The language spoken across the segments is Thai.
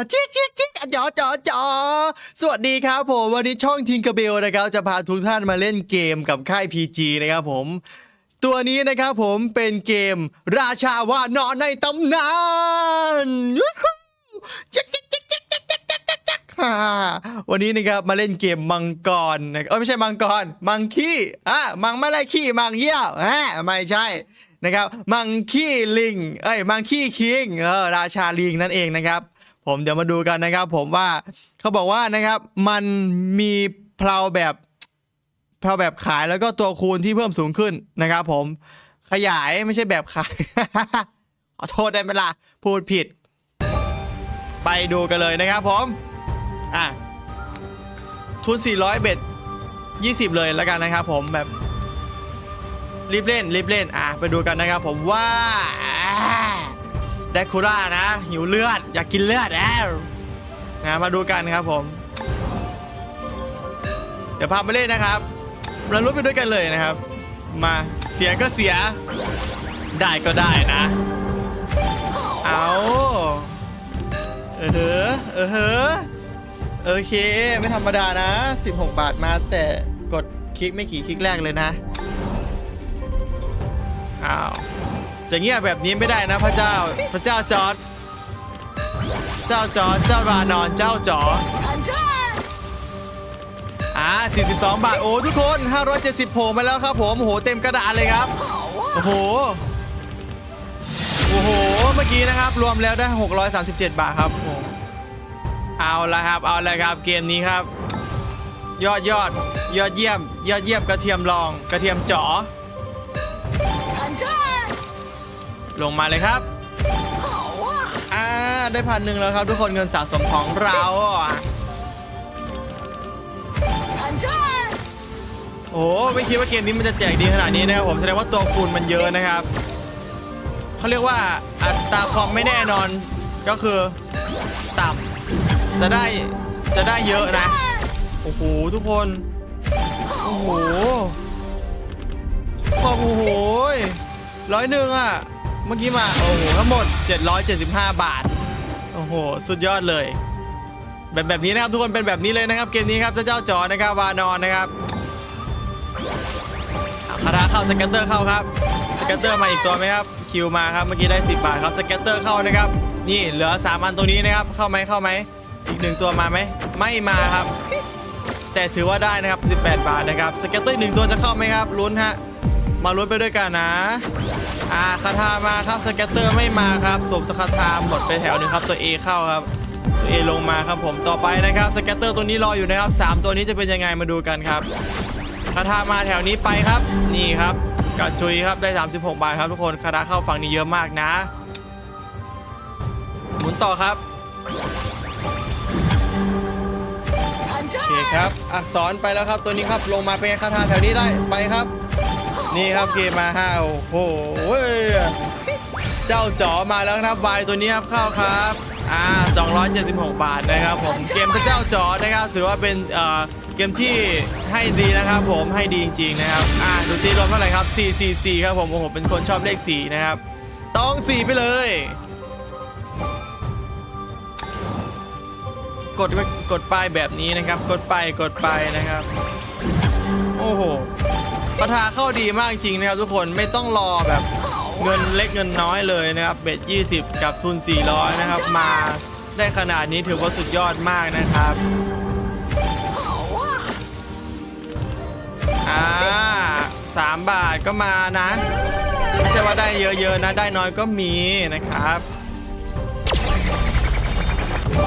อะจิ๊กจิ๊กจิ๊กอะจอจอจอสวัสดีครับผม วันนี้ช่องทิงก r เบลนะครับ จะพาทุกท่านมาเล่นเกมกับค่าย PG นะครับผม ตัวนี้นะครับผมเป็นเกมราชาว่านอนในตำนานยูฮูจิ๊กจิ๊กจิ๊กจิ๊กจิ๊กจิ๊กจิ๊กจิ๊กจิ๊กฮ่าวันนี้นะครับมาเล่นเกมมังกรนะเอ้ยไม่ใช่มังกร มังคีอะมังไม่ได้ขี้มังเยี่ยวอะไม่ใช่นะครับ มังคีลิง เอ้ยมังคีคิงเออราชาลิงนั่นเองนะครับ ผมเดี๋ยวมาดูกันนะครับ ผมว่าเขาบอกว่านะครับมันมีเพลาแบบเพลาแบบขายแล้วก็ตัวคูณที่เพิ่มสูงขึ้นนะครับ ผมขยายไม่ใช่แบบขาย ขอโทษได้ไหมล่ะพูดผิด ไปดูกันเลยนะครับผมอะทุน 400 เบ็ด 20 เลยแล้วกันนะครับผมแบบรีบเล่นรีบเล่นอะไปดูกันนะครับผมว่า แดคูล่านะ หิวเลือด อยากกินเลือดแล้วนะมาดูกันครับผม เดี๋ยวพาไปเล่นนะครับ เราลุ้นไปด้วยกันเลยนะครับ มาเสียก็เสีย ได้ก็ได้นะ เอาเออเหอเออเหอโอเค ไม่ธรรมดานะ 16 บาทมาแต่กดคลิกไม่กี่คลิกแรกเลยนะ อ้าว จะเงียบแบบนี้ไม่ได้นะพระเจ้า พระเจ้าจอร์ดเจ้าจอร์ดเจ้าวานอนเจ้าจออ่า42 บาท โอ้ทุกคน 570โผล่มาแล้วครับผมโอ้โหเต็มกระดาษเลยครับ โอ้โห โอ้โห เมื่อกี้นะครับ รวมแล้วได้ 637 บาทครับผมเอาละครับ เอาละครับ เกมนี้ครับ ยอดยอด ยอดเยี่ยม ยอดเยี่ยมกระเทียมรอง กระเทียมจ๋อ ลงมาเลยครับอ่าได้พันหนึ่งแล้วครับ ทุกคนเงินสะสมของเราอะโอ้ไม่คิดว่าเกมนี้มันจะแจกดีขนาดนี้นะครับผมแสดงว่าตัวคูณมันเยอะนะครับเขาเรียกว่าอัตราความไม่แน่นอนก็คือต่ำจะได้จะได้เยอะนะโอ้โหทุกคนโอ้โหโอ้โหร้อยหนึ่งอะ เมื่อกี้มา โอ้โห ทั้งหมด 775 บาท โอ้โห สุดยอดเลย แบบแบบนี้นะครับทุกคนเป็นแบบนี้เลยนะครับ เกมนี้ครับ เจ้าเจ้าจอนะครับวานอนนะครับคาถาเข้าสแกตเตอร์เข้าครับสแกตเตอร์มาอีกตัวไหมครับ คิวมาครับ เมื่อกี้ได้ 10 บาทครับสแกตเตอร์เข้านะครับ นี่เหลือ 3 อันตรงนี้นะครับ เข้าไหมเข้าไหม อีกหนึ่งตัวมาไหม ไม่มาครับ แต่ถือว่าได้นะครับ 18 บาทนะครับ สเก็ตเตอร์หนึ่งตัวจะเข้าไหมครับ ลุ้นฮะ มาลุ้นไปด้วยกันนะ อ่าคาถามาครับสเก็ตเตอร์ไม่มาครับสมตะคาถาหมดไปแถวหนึงครับตัว A เข้าครับตัว A ลงมาครับผมต่อไปนะครับสเก็ตเตอร์ตัวนี้รออยู่นะครับ 3 ตัวนี้จะเป็นยังไงมาดูกันครับคาถามาแถวนี้ไปครับ นี่ครับกระจุยครับได้ 36 บาทครับทุกคนคาถาเข้าฝั่งนี้เยอะมากนะ หมุนต่อครับโอเคครับอักษรไปแล้วครับตัวนี้ครับลงมาเป็นคาถาแถวนี้ได้ไปครับ นี่ครับเกมมาห้าโอ้โหเจ้าจ๋อมาแล้วนะครับวายตัวนี้ครับเข้าครับอ่า276 บาทนะครับผมเกมพระเจ้าจ๋อนะครับถือว่าเป็นเอ่อเกมที่ให้ดีนะครับผมให้ดีจริงๆนะครับอ่าดูซิรวมเท่าไหร่ครับ444ครับผมโอ้โหเป็นคนชอบเลข4นะครับต้อง 4 ไปเลย กดไปกดไปแบบนี้นะครับ กดไปกดไปนะครับ โอ้โห คาถาเข้าดีมากจริงนะครับทุกคนไม่ต้องรอแบบเงินเล็กเงินน้อยเลยนะครับเบ็ด20 กับทุน 400 นะครับ มาได้ขนาดนี้ถือว่าสุดยอดมากนะครับอ่าสามบาทก็มานะไม่ใช่ว่าได้เยอะๆนะได้น้อยก็มีนะครับ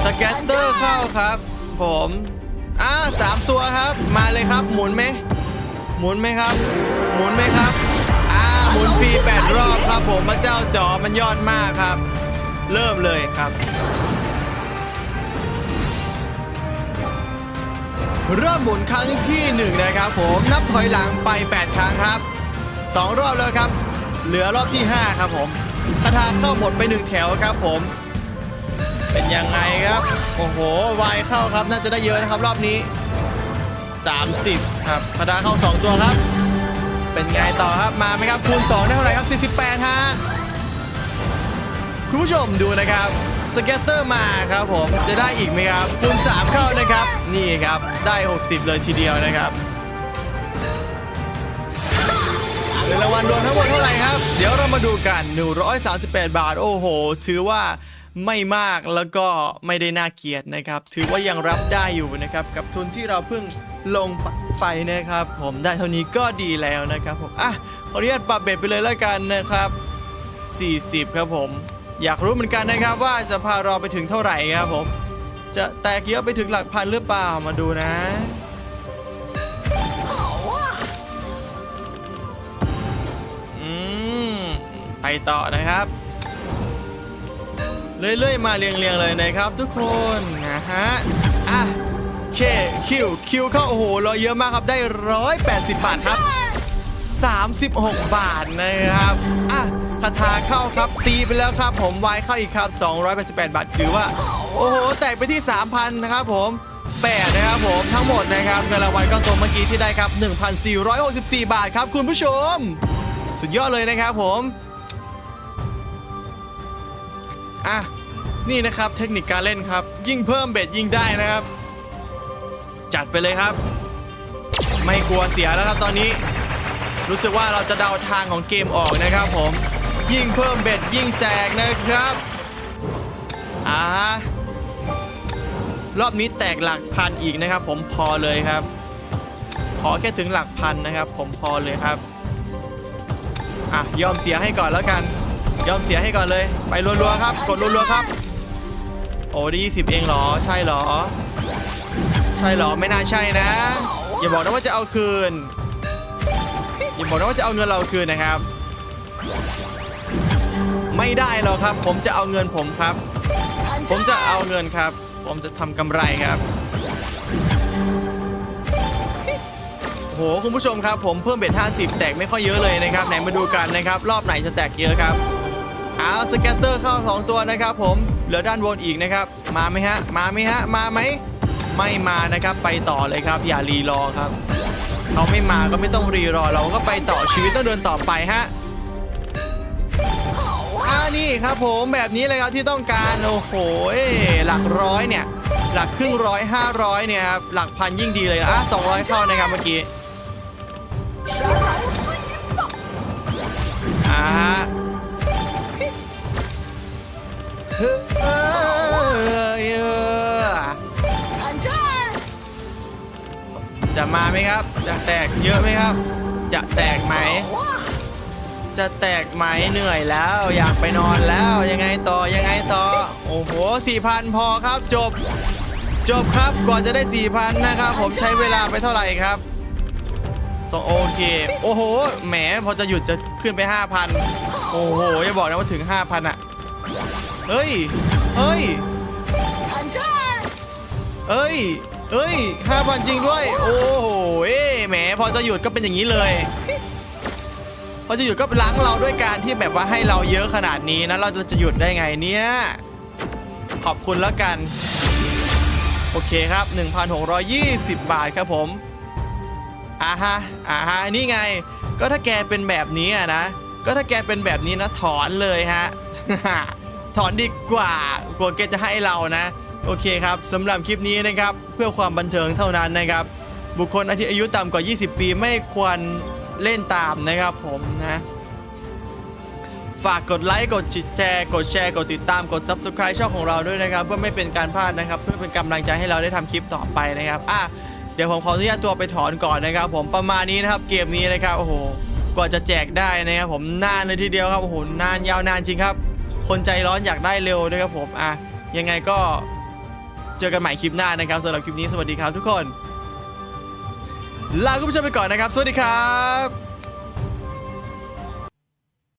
สแกตเตอร์เข้าครับ ผมอ่าสามตัวครับ มาเลยครับหมุนไหม หมุนไหมครับ หมุนไหมครับ อ่า หมุนฟรีแปดรอบครับผมพระเจ้าจอมันยอดมากครับ เริ่มเลยครับ เริ่มหมุนครั้งที่หนึ่งนะครับผมนับถอยหลังไป 8 ครั้งครับสองรอบแล้วครับ เหลือรอบที่ 5 ครับผมคาถาเข้าหมดไปหนึ่งแถวครับผม เป็นยังไงครับ โอ้โห วายเข้าครับ น่าจะได้เยอะนะครับรอบนี้ 30 ครับพดาเข้า 2 ตัวครับ เป็นไงต่อครับมาไหมครับคูณ 2 ได้เท่าไหร่ครับ 48 ฮะ คุณผู้ชมดูนะครับสเก็ตเตอร์มาครับผมจะได้อีกไหมครับคูณ 3 เข้านะครับ นี่ครับได้ 60 เลยทีเดียวนะครับเงินรางวัลรวมทั้งหมดเท่าไหร่ครับ เดี๋ยวเรามาดูกัน 138 บาท โอ้โห ถือว่า ไม่มากแล้วก็ไม่ได้น่าเกลียดนะครับ ถือว่ายังรับได้อยู่นะครับ กับทุนที่เราเพิ่งลงไปนะครับ ผมได้เท่านี้ก็ดีแล้วนะครับผมอะขออนุญาตปรับเบ็ดไปเลยแล้วกันนะครับ 40 ครับผม อยากรู้เหมือนกันนะครับ ว่าจะพาเราไปถึงเท่าไหร่ครับผม จะแตกเยอะไปถึงหลักพันหรือเปล่ามาดูนะอืมไปต่อนะครับ เรื่อยๆมาเรียงๆเลยนะครับ ทุกคนนะฮะอะเคคิวคิวเข้าโอ้โหราเยอะมากครับได้ 180 บาทครับ 36 บาทนะครับอะคาถาเข้าครับตีไปแล้วครับ ผมวายเข้าอีกครับ 288 บาทถือว่า โอ้โห แตกไปที่ 3,000 นะครับผมแปดนะครับผมทั้งหมดนะครับเงินรางวัลก้อนโตเมื่อกี้ที่ได้ครับ 1,464 บาทครับคุณผู้ชม สุดยอดเลยนะครับผม อะ นี่นะครับเทคนิคการเล่นครับ ยิ่งเพิ่มเบ็ดยิ่งได้นะครับ จัดไปเลยครับ ไม่กลัวเสียแล้วครับตอนนี้ รู้สึกว่าเราจะเดาทางของเกมออกนะครับผม ยิ่งเพิ่มเบ็ดยิ่งแจกนะครับอ่ารอบนี้แตกหลักพันอีกนะครับ ผมพอเลยครับ ขอแค่ถึงหลักพันนะครับ ผมพอเลยครับอะยอมเสียให้ก่อนแล้วกัน ยอมเสียให้ก่อนเลย ไปรัวๆครับ กดรัวๆครับ โอ้ดีสิบเองเหรอ ใช่เหรอ ใช่เหรอ ไม่น่าใช่นะ อย่าบอกนะว่าจะเอาคืน อย่าบอกนะว่าจะเอาเงินเราคืนนะครับ ไม่ได้หรอกครับ ผมจะเอาเงินผมครับ ผมจะเอาเงินครับ ผมจะทำกำไรครับโหคุณผู้ชมครับผมเพิ่มเบ็ด50 แตกไม่ค่อยเยอะเลยนะครับไหนมาดูกันนะครับ รอบไหนจะแตกเยอะครับ เอาสแกตเตอร์เข้า2ตัวนะครับผมเหลือด้านบนอีกนะครับ มาไหมฮะ มาไหมฮะ มาไหม ไม่มานะครับ ไปต่อเลยครับ อย่ารีรอครับเขาไม่มาก็ไม่ต้องรีรอ เราก็ไปต่อชีวิตต้องเดินต่อไปฮะอ่านี่ครับผมแบบนี้เลยครับที่ต้องการโอ้โหหลักร้อยเนี่ย หลักครึ่งร้อยห้าร้อยเนี่ยครับหลักพันยิ่งดีเลยอะสองร้อยเข้านะครับเมื่อกี้ จะมาไหมครับ จะแตกเยอะไหมครับ จะแตกไหม จะแตกไหมเหนื่อยแล้วอยากไปนอนแล้วยังไงต่อยังไงต่อ โอ้โหสี่พันพอครับจบ จบครับก่อนจะได้สี่พันนะครับ ผมใช้เวลาไปเท่าไหร่ครับสโอเค โอ้โห แหม พอจะหยุดจะขึ้นไป 5,000 โอ้โห อย่าบอกนะว่าถึง 5,000 อะ เฮ้ย เฮ้ย เฮ้ย เอ้ยห้าพันจริงด้วย โอ้โหเอ้แหมพอจะหยุดก็เป็นอย่างนี้เลย พอจะหยุดก็ล้างเราด้วยการที่แบบว่าให้เราเยอะขนาดนี้นะ เราจะหยุดได้ไงเนี่ยขอบคุณแล้วกัน โอเคครับ 1,620 บาทครับผมอ่าฮะอ่าฮะนี่ไง ก็ถ้าแกเป็นแบบนี้อะนะ ก็ถ้าแกเป็นแบบนี้นะถอนเลยฮะ ถอนดีกว่ากลัวแกจะให้เรานะ โอเคครับสำหรับคลิปนี้นะครับเพื่อความบันเทิงเท่านั้นนะครับ บุคคลที่อายุต่ำกว่า 20 ปีไม่ควรเล่นตามนะครับผมนะฝากกดไลค์กดแชร์กดแชร์กดติดตามกด Subscribe ช่องของเราด้วยนะครับเพื่อไม่เป็นการพลาดนะครับ เพื่อเป็นกำลังใจให้เราได้ทำคลิปต่อไปนะครับอะเดี๋ยวผมขออนุญาตตัวไปถอนก่อนนะครับ ผมประมาณนี้นะครับเกมนี้นะครับโอ้โหกว่าจะแจกได้นะครับผมนานเลยทีเดียวครับโอ้โหนานยาวนานจริงครับ คนใจร้อนอยากได้เร็วนะครับผมอะยังไงก็ เจอกันใหม่คลิปหน้านะครับสำหรับคลิปนี้สวัสดีครับทุกคน ลาคุณผู้ชมไปก่อนนะครับ สวัสดีครับ